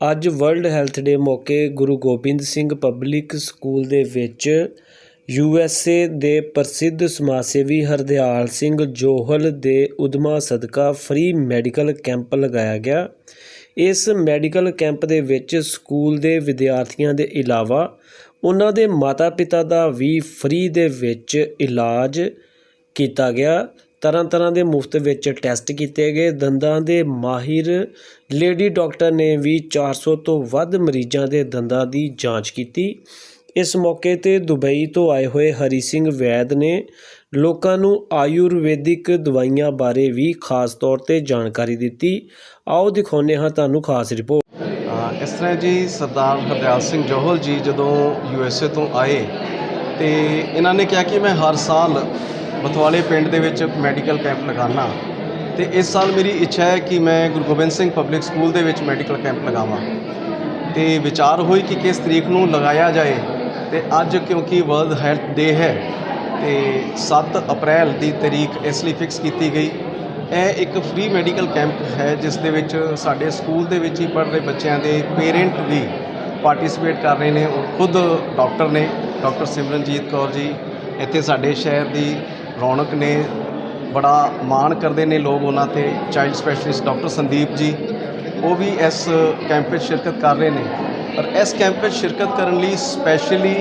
ਅੱਜ world health day ਮੌਕੇ Guru Gobind Singh public school ਦੇ ਵਿੱਚ ਯੂ ਐਸ ਏ ਦੇ ਪ੍ਰਸਿੱਧ ਸਮਾਜ ਸੇਵੀ ਹਰਦਿਆਲ ਸਿੰਘ ਜੋਹਲ ਦੇ ਉਦਮਾਂ ਸਦਕਾ ਫ੍ਰੀ ਮੈਡੀਕਲ ਕੈਂਪ ਲਗਾਇਆ ਗਿਆ। ਇਸ ਮੈਡੀਕਲ ਕੈਂਪ ਦੇ ਵਿੱਚ ਸਕੂਲ ਦੇ ਵਿਦਿਆਰਥੀਆਂ ਦੇ ਇਲਾਵਾ ਉਹਨਾਂ ਦੇ ਮਾਤਾ-ਪਿਤਾ ਦਾ ਵੀ ਫ੍ਰੀ ਦੇ ਵਿੱਚ ਇਲਾਜ ਕੀਤਾ ਗਿਆ। ਤਰ੍ਹਾਂ ਤਰ੍ਹਾਂ ਦੇ ਮੁਫਤ ਵਿੱਚ ਟੈਸਟ ਕੀਤੇ ਗਏ। ਦੰਦਾਂ ਦੇ ਮਾਹਿਰ ਲੇਡੀ ਡਾਕਟਰ ਨੇ ਵੀ 400 ਤੋਂ ਵੱਧ ਮਰੀਜ਼ਾਂ ਦੇ ਦੰਦਾਂ ਦੀ ਜਾਂਚ ਕੀਤੀ। ਇਸ ਮੌਕੇ ਤੇ ਦੁਬਈ ਤੋਂ ਆਏ ਹੋਏ ਹਰੀ ਸਿੰਘ ਵੈਦ ਨੇ ਲੋਕਾਂ ਨੂੰ ਆਯੁਰਵੈਦਿਕ ਦਵਾਈਆਂ ਬਾਰੇ ਵੀ ਖਾਸ ਤੌਰ ਤੇ ਜਾਣਕਾਰੀ ਦਿੱਤੀ। ਆਓ ਦਿਖਾਉਂਦੇ ਹਾਂ ਤੁਹਾਨੂੰ ਖਾਸ ਰਿਪੋਰਟ। ਇਸ ਤਰ੍ਹਾਂ ਜੀ, ਸਰਦਾਰ ਹਰਦਿਆਲ ਸਿੰਘ ਜੋਹਲ ਜੀ ਜਦੋਂ ਯੂ ਐਸ ਏ ਤੋਂ ਆਏ ਤੇ ਇਹਨਾਂ ਨੇ ਕਿਹਾ ਕਿ ਮੈਂ ਹਰ ਸਾਲ ਬਤਵਾਲੇ ਪਿੰਡ ਦੇ ਵਿੱਚ ਮੈਡੀਕਲ ਕੈਂਪ ਲਗਾਉਣਾ। ਤੇ ਇਸ ਸਾਲ ਮੇਰੀ ਇੱਛਾ ਹੈ ਕਿ ਮੈਂ ਗੁਰੂ ਗੋਬਿੰਦ ਸਿੰਘ ਪਬਲਿਕ ਸਕੂਲ ਦੇ ਵਿੱਚ ਮੈਡੀਕਲ ਕੈਂਪ ਲਗਾਵਾਂ। ਤੇ ਵਿਚਾਰ ਹੋਈ ਕਿ ਕਿਸ ਤਰੀਕ ਨੂੰ ਲਗਾਇਆ ਜਾਏ। ਤੇ ਅੱਜ ਕਿਉਂਕਿ ਵਰਲਡ ਹੈਲਥ ਡੇ ਹੈ, ਤੇ 7 ਅਪ੍ਰੈਲ ਦੀ ਤਰੀਕ ਇਸ ਲਈ ਫਿਕਸ ਕੀਤੀ ਗਈ। ਇਹ ਇੱਕ ਫ੍ਰੀ ਮੈਡੀਕਲ ਕੈਂਪ ਹੈ, ਜਿਸ ਦੇ ਵਿੱਚ ਸਾਡੇ ਸਕੂਲ ਦੇ ਵਿੱਚ ਹੀ ਪੜ੍ਹ ਰਹੇ ਬੱਚਿਆਂ ਦੇ ਪੇਰੈਂਟ ਵੀ ਪਾਰਟਿਸਿਪੇਟ ਕਰ ਰਹੇ ਨੇ। ਉਹ ਖੁਦ ਡਾਕਟਰ ਨੇ, ਡਾਕਟਰ ਸਿਮਰਨਜੀਤ ਕੌਰ ਜੀ, ਇੱਥੇ ਸਾਡੇ ਸ਼ਹਿਰ ਦੀ ਰੌਣਕ ਨੇ ਬੜਾ ਮਾਣ ਕਰਦੇ ਨੇ ਲੋਕ ਉਹਨਾਂ ਤੇ child specialist doctor Sandeep ji, ਉਹ ਵੀ ਇਸ ਕੈਂਪ ਵਿੱਚ ਸ਼ਿਰਕਤ ਕਰ ਰਹੇ ਨੇ। ਪਰ ਇਸ ਕੈਂਪ ਵਿੱਚ ਸ਼ਿਰਕਤ ਕਰਨ ਲਈ ਸਪੈਸ਼ਲੀ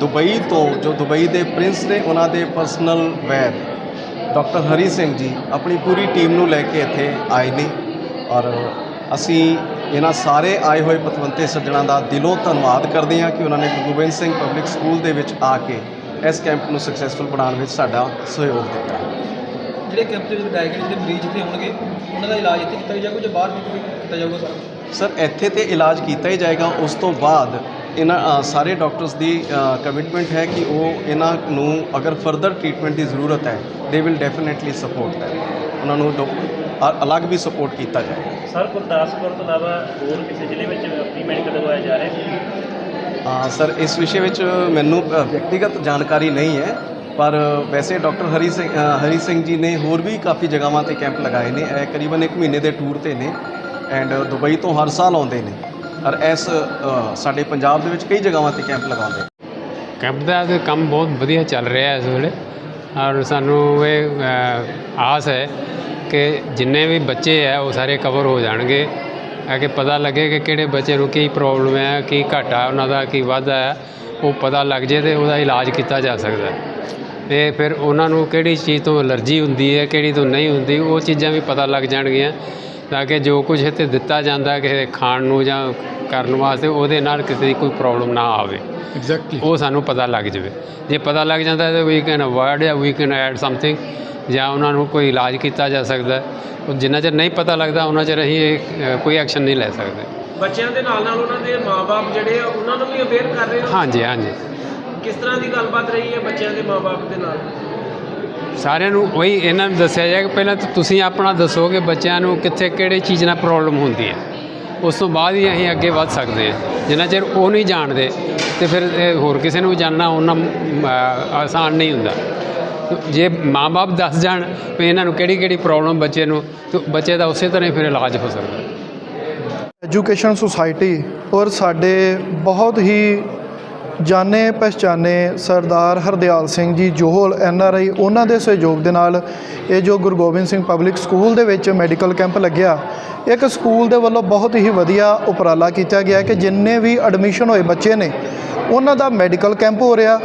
ਦੁਬਈ ਤੋਂ, ਜੋ ਦੁਬਈ ਦੇ ਪ੍ਰਿੰਸ ਨੇ ਉਹਨਾਂ ਦੇ ਪਰਸਨਲ ਵੈਦ ਡਾਕਟਰ ਹਰੀ ਸਿੰਘ ਜੀ, ਆਪਣੀ ਪੂਰੀ ਟੀਮ ਨੂੰ ਲੈ ਕੇ ਇੱਥੇ ਆਏ ਨੇ। ਔਰ ਅਸੀਂ ਇਹਨਾਂ ਸਾਰੇ ਆਏ ਹੋਏ ਪਤਵੰਤੇ ਸੱਜਣਾ ਦਾ ਦਿਲੋਂ ਧੰਨਵਾਦ ਕਰਦੇ ਹਾਂ ਕਿ ਉਹਨਾਂ ਨੇ ਗੁਰੂ ਗੋਬਿੰਦ ਸਿੰਘ ਪਬਲਿਕ ਸਕੂਲ ਦੇ ਵਿੱਚ ਆ ਕੇ ਇਸ ਕੈਂਪ ਨੂੰ ਸਕਸੈਸਫੁਲ ਬਣਾਉਣ ਵਿੱਚ ਸਾਡਾ ਸਹਿਯੋਗ ਦਿੱਤਾ। ਜਿਹੜੇ ਕੈਂਪ ਦੇ ਵਿੱਚ ਗਏ ਜਿਹੜੇ ਮਰੀਜ਼ ਇੱਥੇ ਆਉਣਗੇ ਉਹਨਾਂ ਦਾ ਇਲਾਜ ਇੱਥੇ ਕੀਤਾ ਜਾਊਗਾ ਜਾਂ ਬਾਹਰ ਵੀ ਕੀਤਾ ਜਾਊਗਾ ਸਰ ਸਰ ਇੱਥੇ ਤੇ ਇਲਾਜ ਕੀਤਾ ਹੀ ਜਾਏਗਾ ਉਸ ਤੋਂ ਬਾਅਦ ਇਹਨਾਂ ਸਾਰੇ ਡਾਕਟਰਸ ਦੀ ਕਮਿਟਮੈਂਟ ਹੈ ਕਿ ਉਹ ਇਹਨਾਂ ਨੂੰ ਅਗਰ ਫਰਦਰ ਟ੍ਰੀਟਮੈਂਟ ਦੀ ਜ਼ਰੂਰਤ ਹੈ ਦੇ ਵਿਲ ਡੈਫੀਨਿਟਲੀ ਸਪੋਰਟ ਉਹਨਾਂ ਨੂੰ ਅਲੱਗ ਵੀ ਸਪੋਰਟ ਕੀਤਾ ਜਾਏਗਾ। ਸਰ ਗੁਰਦਾਸਪੁਰ ਤੋਂ ਇਲਾਵਾ ਹੋਰ ਕਿਸੇ ਜ਼ਿਲ੍ਹੇ ਵਿੱਚ ਫ੍ਰੀ ਮੈਡੀਕਲ ਲਗਵਾਇਆ ਜਾ ਰਿਹਾ ਹੈ ਹਾਂ, ਸਰ, ਇਸ ਵਿਸ਼ੇ ਵਿੱਚ ਮੈਨੂੰ ਵਿਅਕਤੀਗਤ ਜਾਣਕਾਰੀ ਨਹੀਂ ਹੈ, ਪਰ ਵੈਸੇ ਡਾਕਟਰ ਹਰੀ ਸਿੰਘ ਹਰੀ ਸਿੰਘ ਜੀ ਨੇ ਹੋਰ ਵੀ ਕਾਫੀ ਜਗ੍ਹਾਵਾਂ ਤੇ ਕੈਂਪ ਲਗਾਏ ਨੇ, ਇਹ ਕਰੀਬਨ 1 ਮਹੀਨੇ ਦੇ ਟੂਰ ਤੇ ਨੇ, ਐਂਡ ਦੁਬਈ ਤੋਂ ਹਰ ਸਾਲ ਆਉਂਦੇ ਨੇ, ਔਰ ਇਸ ਸਾਡੇ ਪੰਜਾਬ ਦੇ ਵਿੱਚ ਕਈ ਜਗ੍ਹਾਵਾਂ ਤੇ ਕੈਂਪ ਲਗਾਉਂਦੇ ਕੈਂਪ ਦਾ ਕੰਮ ਬਹੁਤ ਵਧੀਆ ਚੱਲ ਰਿਹਾ ਇਸ ਵੇਲੇ, ਔਰ ਸਾਨੂੰ ਇਹ ਆਸ ਹੈ ਕਿ ਜਿੰਨੇ ਵੀ ਬੱਚੇ ਹੈ, ਉਹ ਸਾਰੇ ਕਵਰ ਹੋ ਜਾਣਗੇ ਹੈ ਕਿ ਪਤਾ ਲੱਗੇ ਕਿ ਕਿਹੜੇ ਬੱਚੇ ਨੂੰ ਕੀ ਪ੍ਰੋਬਲਮ ਹੈ ਕੀ ਘਾਟਾ ਉਹਨਾਂ ਦਾ ਕੀ ਵਾਧਾ ਹੈ ਉਹ ਪਤਾ ਲੱਗ ਜੇ ਤੇ ਉਹਦਾ ਇਲਾਜ ਕੀਤਾ ਜਾ ਸਕਦਾ। ਤੇ ਫਿਰ ਉਹਨਾਂ ਨੂੰ ਕਿਹੜੀ ਚੀਜ਼ ਤੋਂ ਐਲਰਜੀ ਹੁੰਦੀ ਹੈ ਕਿਹੜੀ ਤੋਂ ਨਹੀਂ ਹੁੰਦੀ ਉਹ ਚੀਜ਼ਾਂ ਵੀ ਪਤਾ ਲੱਗ ਜਾਣਗੀਆਂ। ਤਾਂ ਕਿ ਜੋ ਕੁਝ ਇੱਥੇ ਦਿੱਤਾ ਜਾਂਦਾ ਕਿਸੇ ਖਾਣ ਨੂੰ ਜਾਂ ਕਰਨ ਵਾਸਤੇ ਉਹਦੇ ਨਾਲ ਕਿਸੇ ਦੀ ਕੋਈ ਪ੍ਰੋਬਲਮ ਨਾ ਆਵੇ। ਐਗਜ਼ੈਕਟਲੀ ਉਹ ਸਾਨੂੰ ਪਤਾ ਲੱਗ ਜਾਵੇ। ਜੇ ਪਤਾ ਲੱਗ ਜਾਂਦਾ ਤਾਂ ਵੀ ਕੈਨ ਅਵੋਇਡ ਜਾਂ ਵੀ ਕੈਨ ਐਡ ਸਮਥਿੰਗ ਜਾਂ ਉਹਨਾਂ ਨੂੰ ਕੋਈ ਇਲਾਜ ਕੀਤਾ ਜਾ ਸਕਦਾ ਜਿੰਨਾ ਚਿਰ ਨਹੀਂ ਪਤਾ ਲੱਗਦਾ ਉਹਨਾਂ ਚਿਰ ਅਸੀਂ ਕੋਈ ਐਕਸ਼ਨ ਨਹੀਂ ਲੈ ਸਕਦੇ। ਬੱਚਿਆਂ ਦੇ ਨਾਲ ਨਾਲ ਉਹਨਾਂ ਦੇ ਮਾਪੇ ਜਿਹੜੇ ਆ ਉਹਨਾਂ ਨੂੰ ਵੀ ਅਵੇਅਰ ਕਰ ਰਹੇ ਹੋ? ਹਾਂਜੀ ਹਾਂਜੀ। ਕਿਸ ਤਰ੍ਹਾਂ ਦੀ ਗੱਲਬਾਤ ਰਹੀ ਹੈ ਬੱਚਿਆਂ ਦੇ ਮਾਪੇ ਦੇ ਨਾਲ? ਸਾਰਿਆਂ ਨੂੰ ਉਹੀ ਇਹਨਾਂ ਨੂੰ ਦੱਸਿਆ ਜਾਏ ਕਿ ਪਹਿਲਾਂ ਤੁਸੀਂ ਆਪਣਾ ਦੱਸੋ ਕਿ ਬੱਚਿਆਂ ਨੂੰ ਕਿੱਥੇ ਕਿਹੜੀ ਚੀਜ਼ ਨਾਲ ਪ੍ਰੋਬਲਮ ਹੁੰਦੀ ਹੈ। ਉਸ ਤੋਂ ਬਾਅਦ ਹੀ ਅਸੀਂ ਅੱਗੇ ਵੱਧ ਸਕਦੇ ਹਾਂ। ਜਿੰਨਾ ਚਿਰ ਉਹ ਨਹੀਂ ਜਾਣਦੇ ਤੇ ਫਿਰ ਹੋਰ ਕਿਸੇ ਨੂੰ ਜਾਣਨਾ ਉਹਨਾਂ ਆਸਾਨ ਨਹੀਂ ਹੁੰਦਾ। ਜੇ ਮਾਪੇ ਦੱਸ ਜਾਣ ਵੀ ਇਹਨਾਂ ਨੂੰ ਕਿਹੜੀ ਕਿਹੜੀ ਪ੍ਰੋਬਲਮ ਬੱਚੇ ਨੂੰ, ਤੇ ਬੱਚੇ ਦਾ ਉਸੇ ਤਰ੍ਹਾਂ ਹੀ ਫਿਰ ਇਲਾਜ ਹੋ ਸਕਦਾ। ਐਜੂਕੇਸ਼ਨ ਸੁਸਾਇਟੀ ਔਰ ਸਾਡੇ ਬਹੁਤ ਹੀ ਜਾਣੇ ਪਛਾਣੇ ਸਰਦਾਰ Hardial Singh ji Johal N R I ਉਹਨਾਂ ਦੇ ਸਹਿਯੋਗ ਦੇ ਨਾਲ ਇਹ ਜੋ ਗੁਰੂ ਗੋਬਿੰਦ ਸਿੰਘ ਪਬਲਿਕ ਸਕੂਲ ਦੇ ਵਿੱਚ ਮੈਡੀਕਲ ਕੈਂਪ ਲੱਗਿਆ, ਇੱਕ ਸਕੂਲ ਦੇ ਵੱਲੋਂ ਬਹੁਤ ਹੀ ਵਧੀਆ ਉਪਰਾਲਾ ਕੀਤਾ ਗਿਆ ਕਿ ਜਿੰਨੇ ਵੀ ਐਡਮਿਸ਼ਨ ਹੋਏ ਬੱਚੇ ਨੇ, ਉਹਨਾਂ ਦਾ ਮੈਡੀਕਲ ਕੈਂਪ ਹੋ ਰਿਹਾ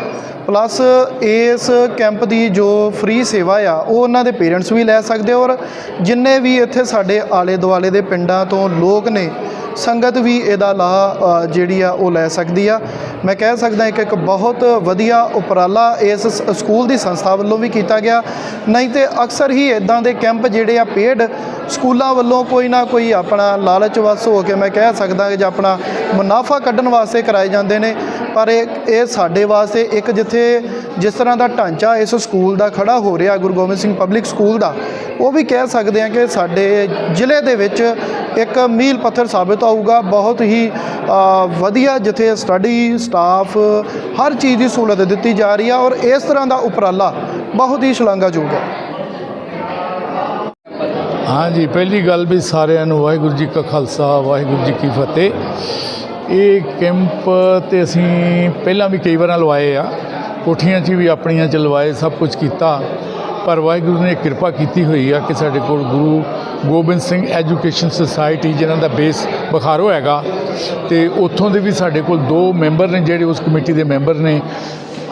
ਪਲੱਸ ਇਸ ਕੈਂਪ ਦੀ ਜੋ ਫ੍ਰੀ ਸੇਵਾ ਆ, ਉਹ ਉਹਨਾਂ ਦੇ ਪੇਰੈਂਟਸ ਵੀ ਲੈ ਸਕਦੇ ਔਰ ਜਿੰਨੇ ਵੀ ਇੱਥੇ ਸਾਡੇ ਆਲੇ ਦੁਆਲੇ ਦੇ ਪਿੰਡਾਂ ਤੋਂ ਲੋਕ ਨੇ, ਸੰਗਤ ਵੀ ਇਹਦਾ ਲਾਭ ਜਿਹੜੀ ਆ ਉਹ ਲੈ ਸਕਦੀ ਆ। ਮੈਂ ਕਹਿ ਸਕਦਾ ਇੱਕ ਇੱਕ ਬਹੁਤ ਵਧੀਆ ਉਪਰਾਲਾ ਇਸ ਸਕੂਲ ਦੀ ਸੰਸਥਾ ਵੱਲੋਂ ਵੀ ਕੀਤਾ ਗਿਆ। ਨਹੀਂ ਤੇ ਅਕਸਰ ਹੀ ਇਦਾਂ ਦੇ ਕੈਂਪ ਜਿਹੜੇ ਆ ਪੇਡ ਸਕੂਲਾਂ ਵੱਲੋਂ ਕੋਈ ਨਾ ਕੋਈ ਆਪਣਾ ਲਾਲਚ ਵਸ ਹੋ ਕੇ ਮੈਂ ਕਹਿ ਸਕਦਾ ਕਿ ਜਾਂ ਆਪਣਾ ਮੁਨਾਫਾ ਕੱਢਣ ਵਾਸਤੇ ਕਰਾਏ ਜਾਂਦੇ ਨੇ। ਪਰ ਇਹ ਇਹ ਸਾਡੇ ਵਾਸਤੇ ਇੱਕ ਜਿੱਥੇ ਜਿਸ ਤਰ੍ਹਾਂ ਦਾ ਢਾਂਚਾ ਇਸ ਸਕੂਲ ਦਾ ਖੜਾ ਹੋ ਰਿਹਾ, ਗੁਰੂ ਗੋਬਿੰਦ ਸਿੰਘ ਪਬਲਿਕ ਸਕੂਲ ਦਾ, ਉਹ ਵੀ ਕਹਿ ਸਕਦੇ ਹਾਂ ਕਿ ਸਾਡੇ ਜ਼ਿਲ੍ਹੇ ਦੇ ਵਿੱਚ ਇੱਕ ਮੀਲ ਪੱਥਰ ਸਾਬਿਤ ਹੋਊਗਾ, ਬਹੁਤ ਹੀ ਵਧੀਆ ਜਿੱਥੇ ਸਟੱਡੀ ਸਟਾਫ ਹਰ ਚੀਜ਼ ਦੀ ਸਹੂਲਤ ਦਿੱਤੀ ਜਾ ਰਹੀ ਆ ਔਰ ਇਸ ਤਰ੍ਹਾਂ ਦਾ ਉਪਰਾਲਾ ਬਹੁਤ ਹੀ ਸ਼ਲਾਘਾਯੋਗ ਹੈ। ਹਾਂਜੀ, ਪਹਿਲੀ ਗੱਲ ਵੀ ਸਾਰਿਆਂ ਨੂੰ ਵਾਹਿਗੁਰੂ ਜੀ ਕਾ ਖਾਲਸਾ, ਵਾਹਿਗੁਰੂ ਜੀ ਕੀ ਫਤਿਹ। ਇਹ ਕੈਂਪ ਤੇ ਅਸੀਂ ਪਹਿਲਾਂ ਵੀ ਕਈ ਵਾਰਾਂ ਲਵਾਏ ਆ। ਕੋਠੀਆਂ 'ਚ ਵੀ ਆਪਣੀਆਂ 'ਚ ਲਵਾਏ ਸਭ ਕੁਝ ਕੀਤਾ। ਪਰ ਵਾਹਿਗੁਰੂ ਨੇ ਕਿਰਪਾ ਕੀਤੀ ਹੋਈ ਆ ਕਿ ਸਾਡੇ ਕੋਲ ਗੁਰੂ ਗੋਬਿੰਦ ਸਿੰਘ ਐਜੂਕੇਸ਼ਨ ਸੁਸਾਇਟੀ, ਜਿਨ੍ਹਾਂ ਦਾ ਬੇਸ ਬਖਾਰੋ ਹੈਗਾ, ਤੇ ਉੱਥੋਂ ਦੇ ਵੀ ਸਾਡੇ ਕੋਲ ਦੋ ਮੈਂਬਰ ਨੇ, ਜਿਹੜੇ ਉਸ ਕਮੇਟੀ ਦੇ ਮੈਂਬਰ ਨੇ।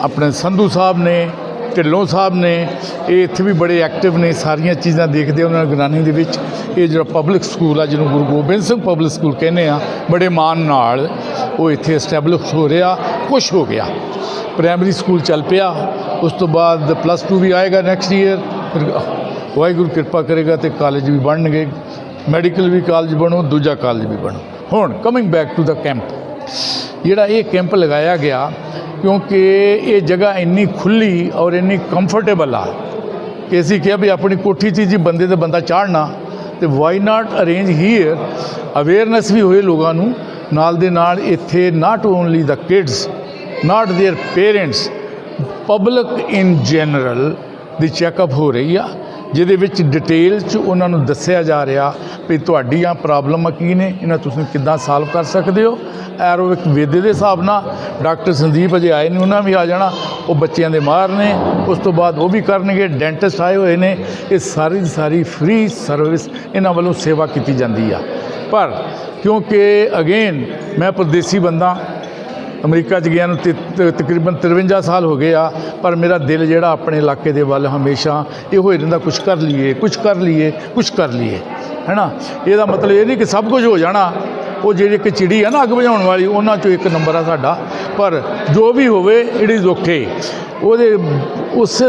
ਆਪਣੇ ਸੰਧੂ ਸਾਹਿਬ ਨੇ ਢਿੱਲੋਂ ਸਾਹਿਬ ਨੇ, ਇਹ ਇੱਥੇ ਵੀ ਬੜੇ ਐਕਟਿਵ ਨੇ, ਸਾਰੀਆਂ ਚੀਜ਼ਾਂ ਦੇਖਦੇ ਉਹਨਾਂ ਨਿਗਰਾਨੀ ਦੇ ਵਿੱਚ। ਇਹ ਜਿਹੜਾ ਪਬਲਿਕ ਸਕੂਲ ਆ, ਜਿਹਨੂੰ ਗੁਰੂ ਗੋਬਿੰਦ ਸਿੰਘ ਪਬਲਿਕ ਸਕੂਲ ਕਹਿੰਦੇ ਆ, ਬੜੇ ਮਾਣ ਨਾਲ ਉਹ ਇੱਥੇ ਐਸਟੈਬਲਿਸ਼ ਹੋ ਰਿਹਾ, ਕੁਛ ਹੋ ਗਿਆ। ਪ੍ਰਾਇਮਰੀ ਸਕੂਲ ਚੱਲ ਪਿਆ, ਉਸ ਤੋਂ ਬਾਅਦ ਪਲੱਸ 2 ਵੀ ਆਏਗਾ ਨੈਕਸਟ ਈਅਰ ਫਿਰ ਵਾਹਿਗੁਰੂ ਕਿਰਪਾ ਕਰੇਗਾ ਤੇ ਕਾਲਜ ਵੀ ਬਣਨਗੇ। ਮੈਡੀਕਲ ਵੀ ਕਾਲਜ ਬਣੋ, ਦੂਜਾ ਕਾਲਜ ਵੀ ਬਣੋ। ਹੁਣ coming back to the camp ਜਿਹੜਾ ਇਹ ਕੈਂਪ ਲਗਾਇਆ ਗਿਆ ਕਿਉਂਕਿ ਇਹ ਜਗ੍ਹਾ ਇੰਨੀ ਖੁੱਲੀ ਔਰ ਇੰਨੀ ਕੰਫਰਟੇਬਲ ਆ ਕਿ ਅਸੀਂ ਕਿਹਾ ਵੀ ਆਪਣੀ ਕੋਠੀ 'ਚ ਜੀ ਬੰਦੇ ਤੇ ਬੰਦਾ ਚਾੜਨਾ ਤੇ why not arrange here awareness ਵੀ ਹੋਏ ਲੋਕਾਂ ਨੂੰ ਨਾਲ ਦੇ ਨਾਲ ਇੱਥੇ not only the kids not their parents public in general the checkup ਹੋ ਰਹੀ ਆ ਜਿਹਦੇ ਵਿੱਚ ਡਿਟੇਲ ਚ ਉਹਨਾਂ ਨੂੰ ਦੱਸਿਆ ਜਾ ਰਿਹਾ ਵੀ ਤੁਹਾਡੀਆਂ ਪ੍ਰੋਬਲਮਾਂ ਕੀ ਨੇ? ਇਹਨਾਂ ਤੁਸੀਂ ਕਿੱਦਾਂ ਸੋਲਵ ਕਰ ਸਕਦੇ ਹੋ? ਐਰੋਬਿਕ ਵਿਦੇ ਦੇ ਹਿਸਾਬ ਨਾਲ ਡਾਕਟਰ ਸੰਦੀਪ ਅਜੇ ਆਏ ਨੇ ਉਹਨਾਂ ਵੀ ਆ ਜਾਣਾ। ਉਹ ਬੱਚਿਆਂ ਦੇ ਮਾਹਰ ਨੇ। ਉਸ ਤੋਂ ਬਾਅਦ ਉਹ ਵੀ ਕਰਨਗੇ। ਡੈਂਟਿਸਟ ਆਏ ਹੋਏ ਨੇ। ਇਹ ਸਾਰੀ ਦੀ ਸਾਰੀ ਫ੍ਰੀ ਸਰਵਿਸ ਇਹਨਾਂ ਵੱਲੋਂ ਸੇਵਾ ਕੀਤੀ ਜਾਂਦੀ ਆ। ਪਰ ਕਿਉਂਕਿ ਅਗੇਨ ਮੈਂ ਪਰਦੇਸੀ ਬੰਦਾ ਅਮਰੀਕਾ 'ਚ ਗਿਆ ਨੂੰ ਤ- ਤਕਰੀਬਨ 53 ਸਾਲ ਹੋ ਗਏ ਆ, ਪਰ ਮੇਰਾ ਦਿਲ ਜਿਹੜਾ ਆਪਣੇ ਇਲਾਕੇ ਦੇ ਵੱਲ ਹਮੇਸ਼ਾ ਇਹੋ ਹੀ ਰਹਿੰਦਾ ਕੁਝ ਕਰ ਲਈਏ ਕੁਝ ਕਰ ਲਈਏ ਕੁਝ ਕਰ ਲਈਏ। ਹੈਨਾ? ਇਹਦਾ ਮਤਲਬ ਇਹ ਨਹੀਂ ਕਿ ਸਭ ਕੁਝ ਹੋ ਜਾਣਾ ਉਹ ਜਿਹੜੀ ਇੱਕ ਚਿੜੀ ਆ ਨਾ ਅੱਗ ਬੁਝਾਉਣ ਵਾਲੀ, ਉਹਨਾਂ 'ਚੋਂ ਇੱਕ ਨੰਬਰ ਆ ਸਾਡਾ। ਪਰ ਜੋ ਵੀ ਹੋਵੇ ਇਟ ਇਜ਼ ਓਕੇ ਉਹਦੇ ਉਸ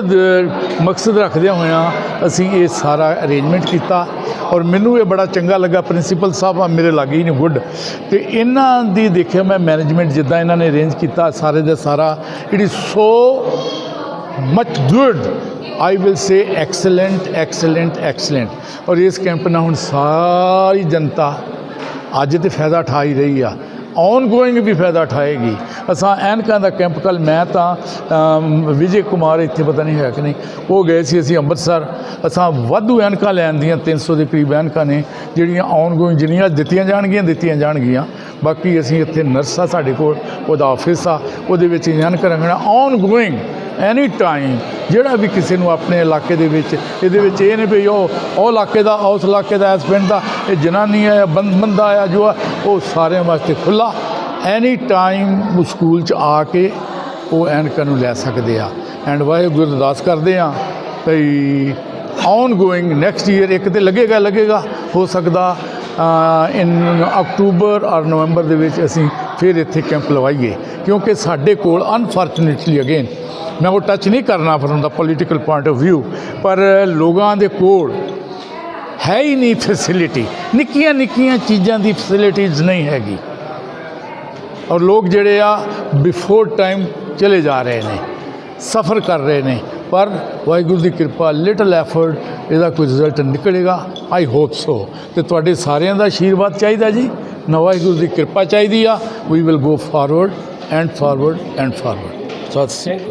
ਮਕਸਦ ਰੱਖਦਿਆਂ ਹੋਇਆਂ ਅਸੀਂ ਇਹ ਸਾਰਾ ਅਰੇਂਜਮੈਂਟ ਕੀਤਾ। ਔਰ ਮੈਨੂੰ ਇਹ ਬੜਾ ਚੰਗਾ ਲੱਗਾ ਪ੍ਰਿੰਸੀਪਲ ਸਾਹਿਬ ਆ ਮੇਰੇ ਲਾਗੇ ਹੀ ਨੇ ਗੁੱਡ ਤੇ ਇਹਨਾਂ ਦੀ ਦੇਖਿਆ ਮੈਂ ਮੈਨੇਜਮੈਂਟ ਜਿੱਦਾਂ ਇਹਨਾਂ ਨੇ ਅਰੇਂਜ ਕੀਤਾ, ਸਾਰੇ ਦਾ ਸਾਰਾ it is so much good I will say excellent excellent excellent ਔਰ ਇਸ ਕੈਂਪ ਨਾਲ ਹੁਣ ਸਾਰੀ ਜਨਤਾ ਅੱਜ ਤੇ ਫਾਇਦਾ ਉਠਾ ਹੀ ਰਹੀ ਆ। ਔਨ ਗੋਇੰਗ ਵੀ ਫਾਇਦਾ ਉਠਾਏਗੀ ਅਸਾਂ ਐਨਕਾਂ ਦਾ ਕੈਂਪ ਕੱਲ ਮੈਂ ਤਾਂ ਵਿਜੇ ਕੁਮਾਰ ਇੱਥੇ ਪਤਾ ਨਹੀਂ ਹੈ ਕਿ ਨਹੀਂ, ਉਹ ਗਏ ਸੀ ਅਸੀਂ ਅੰਮ੍ਰਿਤਸਰ। ਅਸਾਂ ਵਾਧੂ ਐਨਕਾਂ ਲੈਣ ਦੀਆਂ 300 ਦੇ ਕਰੀਬ ਐਨਕਾਂ ਨੇ, ਜਿਹੜੀਆਂ ਔਨ ਗੋਇੰਗ ਜਿਹੜੀਆਂ ਦਿੱਤੀਆਂ ਜਾਣਗੀਆਂ ਦਿੱਤੀਆਂ ਜਾਣਗੀਆਂ। ਬਾਕੀ ਅਸੀਂ ਇੱਥੇ ਨਰਸ ਆ ਸਾਡੇ ਕੋਲ, ਉਹਦਾ ਆਫਿਸ ਆ, ਉਹਦੇ ਵਿੱਚ ਐਨਕ ਰੱਖਣਾ ਔਨ ਗੋਇੰਗ ਐਨੀ ਟਾਈਮ ਜਿਹੜਾ ਵੀ ਕਿਸੇ ਨੂੰ ਆਪਣੇ ਇਲਾਕੇ ਦੇ ਵਿੱਚ, ਇਹਦੇ ਵਿੱਚ ਇਹ ਨਹੀਂ ਵੀ ਉਹ ਉਹ ਇਲਾਕੇ ਦਾ, ਉਸ ਇਲਾਕੇ ਦਾ, ਇਸ ਪਿੰਡ ਦਾ ਇਹ ਜਨਾਨੀ ਆ ਜਾਂ ਬੰਦ ਬੰਦਾ ਆ ਜੋ ਆ ਉਹ ਸਾਰਿਆਂ ਵਾਸਤੇ ਖੁੱਲਾ ਐਨੀ ਟਾਈਮ ਉਹ ਸਕੂਲ ਚ ਆ ਕੇ ਉਹ ਐਨਕਾਂ ਨੂੰ ਲੈ ਸਕਦੇ ਆ। ਐਂਡ ਵਾਹਿਗੁਰੂ ਅਰਦਾਸ ਕਰਦੇ ਆ ਭਈ ਔਨ ਗੋਇੰਗ ਨੈਕਸਟ ਈਅਰ ਇੱਕ ਤੇ ਲੱਗੇਗਾ ਲੱਗੇਗਾ, ਹੋ ਸਕਦਾ ਇਨ ਅਕਤੂਬਰ ਔਰ ਨਵੰਬਰ ਦੇ ਵਿੱਚ ਅਸੀਂ ਫਿਰ ਇੱਥੇ ਕੈਂਪ ਲਵਾਈਏ। ਕਿਉਂਕਿ ਸਾਡੇ ਕੋਲ ਅਨਫੋਰਚੂਨੇਟਲੀ ਅਗੇਨ ਮੈਂ ਉਹ ਟੱਚ ਨਹੀਂ ਕਰਨਾ firm the political point of View, ਪਰ ਲੋਕਾਂ ਦੇ ਕੋਲ ਹੈ ਹੀ ਨਹੀਂ ਫੈਸਿਲਿਟੀ ਨਿੱਕੀਆਂ ਨਿੱਕੀਆਂ ਚੀਜ਼ਾਂ ਦੀ ਫੈਸਿਲਿਟੀਜ਼ ਨਹੀਂ ਹੈਗੀ। ਔਰ ਲੋਕ ਜਿਹੜੇ ਆ ਬਿਫੋਰ ਟਾਈਮ ਚਲੇ ਜਾ ਰਹੇ ਨੇ, ਸਫਰ ਕਰ ਰਹੇ ਨੇ, ਪਰ ਵਾਹਿਗੁਰੂ ਦੀ ਕਿਰਪਾ ਲਿਟਲ ਐਫਰਟ ਇਹਦਾ ਕੋਈ ਰਿਜ਼ਲਟ ਨਿਕਲੇਗਾ। ਆਈ ਹੋਪ ਸੋ ਤੇ ਤੁਹਾਡੇ ਸਾਰਿਆਂ ਦਾ ਆਸ਼ੀਰਵਾਦ ਚਾਹੀਦਾ ਜੀ। ਨਾ ਵਾਹਿਗੁਰੂ ਦੀ ਕਿਰਪਾ ਚਾਹੀਦੀ ਆ। We will go forward and forward and forward Sat Sri Akal.